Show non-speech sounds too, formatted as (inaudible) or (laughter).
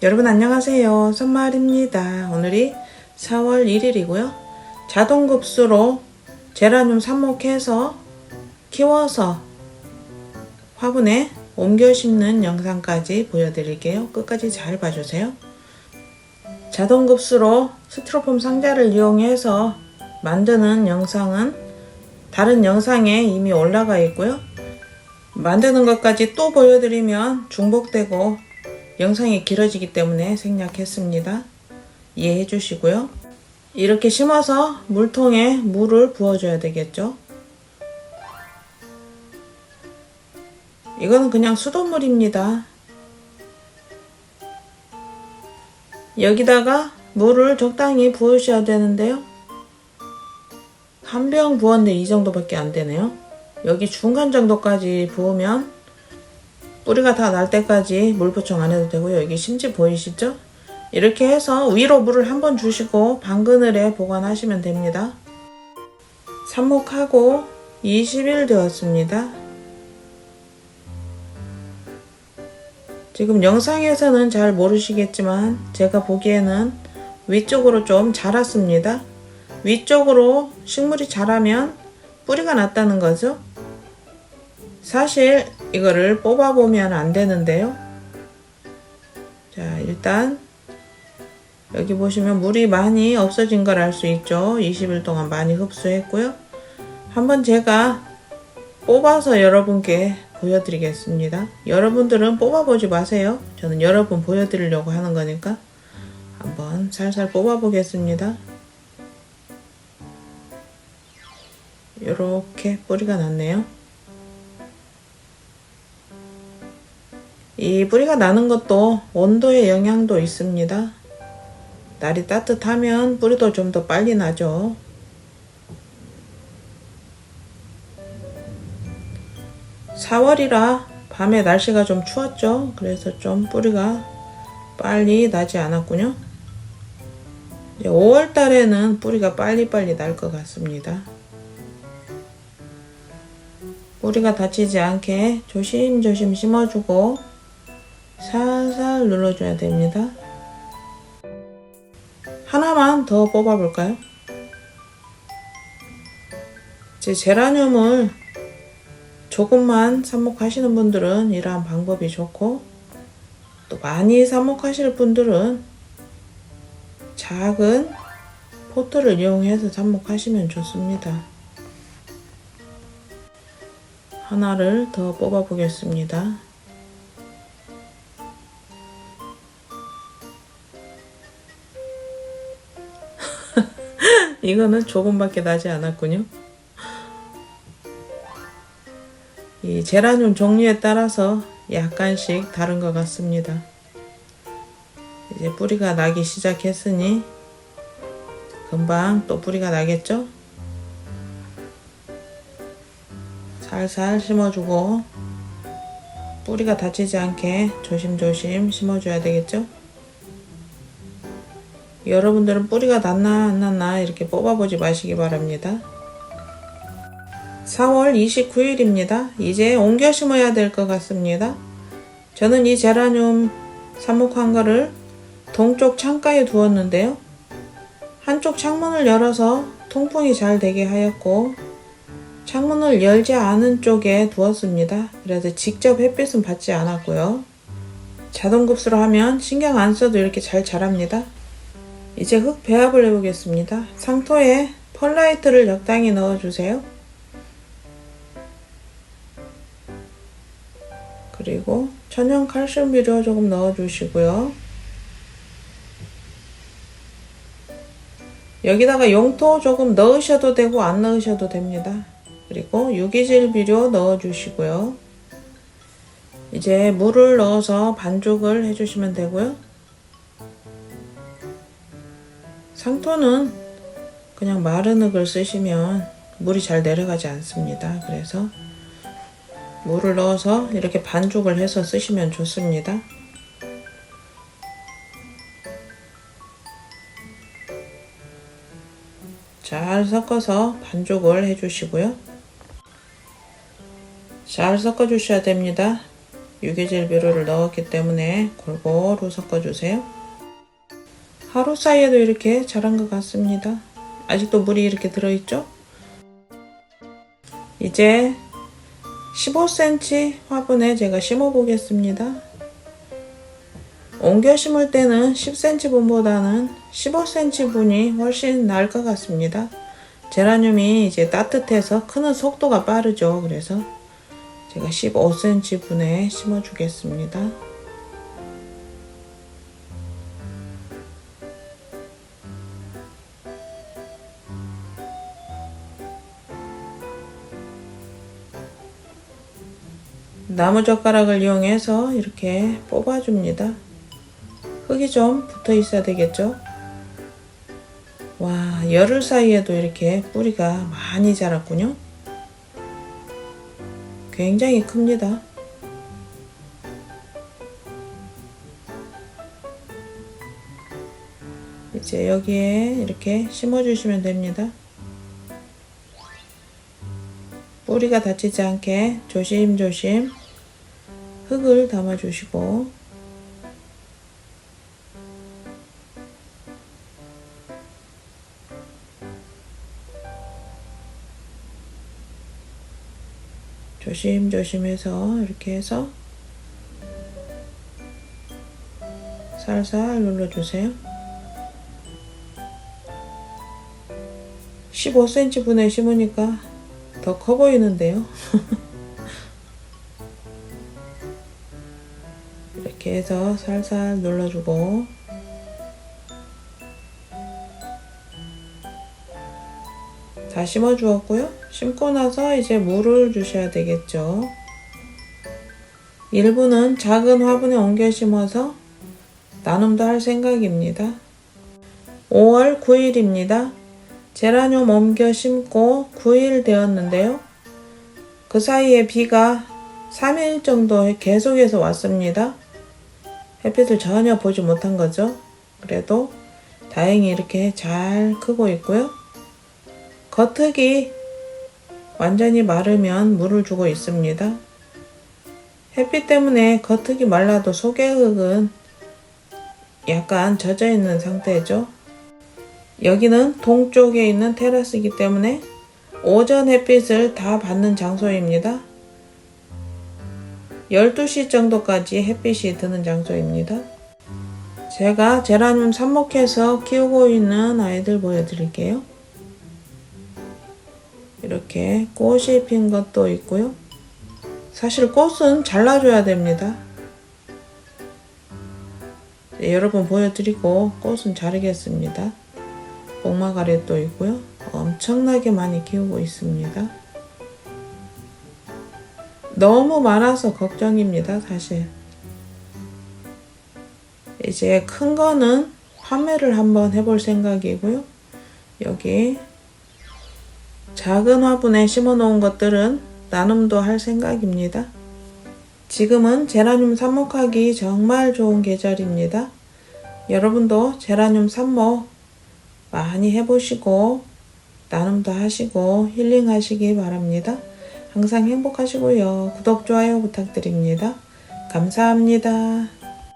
여러분 안녕하세요. 선말입니다. 오늘이 4월 1일이고요. 자동급수로 제라늄 삽목해서 키워서 화분에 옮겨 심는 영상까지 보여드릴게요. 끝까지 잘 봐주세요. 자동급수로 스티로폼 상자를 이용해서 만드는 영상은 다른 영상에 이미 올라가 있고요. 만드는 것까지 또 보여드리면 중복되고 영상이 길어지기 때문에 생략했습니다. 이해해 주시고요. 이렇게 심어서 물통에 물을 부어줘야 되겠죠. 이거는 그냥 수돗물입니다. 여기다가 물을 적당히 부으셔야 되는데요. 한 병 부었는데 이 정도밖에 안 되네요. 여기 중간 정도까지 부으면 뿌리가 다 날 때까지 물 보충 안 해도 되고요. 여기 심지 보이시죠? 이렇게 해서 위로 물을 한번 주시고 방그늘에 보관하시면 됩니다. 삽목하고 20일 되었습니다. 지금 영상에서는 잘 모르시겠지만 제가 보기에는 위쪽으로 좀 자랐습니다. 위쪽으로 식물이 자라면 뿌리가 났다는 거죠. 사실 이거를 뽑아보면 안 되는데요. 자, 일단 여기 보시면 물이 많이 없어진 걸 알 수 있죠. 20일 동안 많이 흡수했고요. 한번 제가 뽑아서 여러분께 보여드리겠습니다. 여러분들은 뽑아보지 마세요. 저는 여러분 보여드리려고 하는 거니까 한번 살살 뽑아보겠습니다. 이렇게 뿌리가 났네요. 이 뿌리가 나는 것도 온도의 영향도 있습니다. 날이 따뜻하면 뿌리도 좀 더 빨리 나죠. (4월이라) 밤에 날씨가 좀 추웠죠 그래서 좀 뿌리가 빨리 나지 않았군요 5월 달에는 뿌리가 빨리빨리 날 것 같습니다 뿌리가 다치지 않게 조심조심 심어주고 살살 눌러줘야 됩니다. 하나만 더 뽑아볼까요? 제 제라늄을 조금만 삽목하시는 분들은 이러한 방법이 좋고 또 많이 삽목하실 분들은 작은 포트를 이용해서 삽목하시면 좋습니다. 하나를 더 뽑아 보겠습니다. 이거는 조금밖에 나지 않았군요. 이 제라늄 종류에 따라서 약간씩 다른 것 같습니다. 이제 뿌리가 나기 시작했으니 금방 또 뿌리가 나겠죠? 살살 심어주고 뿌리가 다치지 않게 조심조심 심어줘야 되겠죠? 여러분들은 뿌리가 났나 안 났나 이렇게 뽑아보지 마시기 바랍니다. 4월 29일입니다. 이제 옮겨 심어야 될 것 같습니다. 저는 이 제라늄 삽목한 거를 동쪽 창가에 두었는데요. 한쪽 창문을 열어서 통풍이 잘 되게 하였고 창문을 열지 않은 쪽에 두었습니다. 그래서 직접 햇빛은 받지 않았고요. 자동급수로 하면 신경 안 써도 이렇게 잘 자랍니다. 이제 흙 배합을 해보겠습니다. 상토에 펄라이트를 적당히 넣어주세요. 그리고 천연 칼슘 비료 조금 넣어주시고요. 여기다가 용토 조금 넣으셔도 되고 안 넣으셔도 됩니다. 그리고 유기질 비료 넣어주시고요. 이제 물을 넣어서 반죽을 해주시면 되고요. 상토는 그냥 마른 흙을 쓰시면 물이 잘 내려가지 않습니다. 그래서 물을 넣어서 이렇게 반죽을 해서 쓰시면 좋습니다. 잘 섞어서 반죽을 해주시고요. 잘 섞어 주셔야 됩니다. 유계질 비료를 넣었기 때문에 골고루 섞어주세요. 하루 사이에도 이렇게 자란 것 같습니다. 아직도 물이 이렇게 들어있죠? 이제 15cm 화분에 제가 심어 보겠습니다. 옮겨 심을 때는 10cm 분보다는 15cm 분이 훨씬 나을 것 같습니다. 제라늄이 이제 따뜻해서 크는 속도가 빠르죠. 그래서 제가 15cm 분에 심어 주겠습니다. 나무젓가락을 이용해서 이렇게 뽑아줍니다. 흙이 좀 붙어 있어야 되겠죠? 와, 열흘 사이에도 이렇게 뿌리가 많이 자랐군요. 굉장히 큽니다. 이제 여기에 이렇게 심어주시면 됩니다. 뿌리가 다치지 않게 조심조심 흙을 담아주시고 조심조심해서 이렇게 해서 살살 눌러주세요. 15cm 분에 심으니까 더 커 보이는데요. (laughs) 이렇게 해서 살살 눌러주고 다 심어 주었고요. 심고 나서 이제 물을 주셔야 되겠죠. 일부는 작은 화분에 옮겨 심어서 나눔도 할 생각입니다. 5월 9일입니다. 제라늄 옮겨 심고 9일 되었는데요. 그 사이에 비가 3일 정도 계속해서 왔습니다. 햇빛을 전혀 보지 못한 거죠. 그래도 다행히 이렇게 잘 크고 있고요. 겉흙이 완전히 마르면 물을 주고 있습니다. 햇빛 때문에 겉흙이 말라도 속의 흙은 약간 젖어 있는 상태죠. 여기는 동쪽에 있는 테라스이기 때문에 오전 햇빛을 다 받는 장소입니다. 12시 정도까지 햇빛이 드는 장소입니다. 제가 제라늄 삽목해서 키우고 있는 아이들 보여드릴게요. 이렇게 꽃이 핀 것도 있고요. 사실 꽃은 잘라줘야 됩니다. 네, 여러분 보여드리고 꽃은 자르겠습니다. 복마가래도 있고요. 엄청나게 많이 키우고 있습니다. 너무 많아서 걱정입니다, 사실. 이제 큰 거는 판매를 한번 해볼 생각이고요. 여기 작은 화분에 심어 놓은 것들은 나눔도 할 생각입니다. 지금은 제라늄 삽목하기 정말 좋은 계절입니다. 여러분도 제라늄 삽목 많이 해보시고 나눔도 하시고 힐링하시기 바랍니다. 항상 행복하시고요. 구독, 좋아요 부탁드립니다. 감사합니다.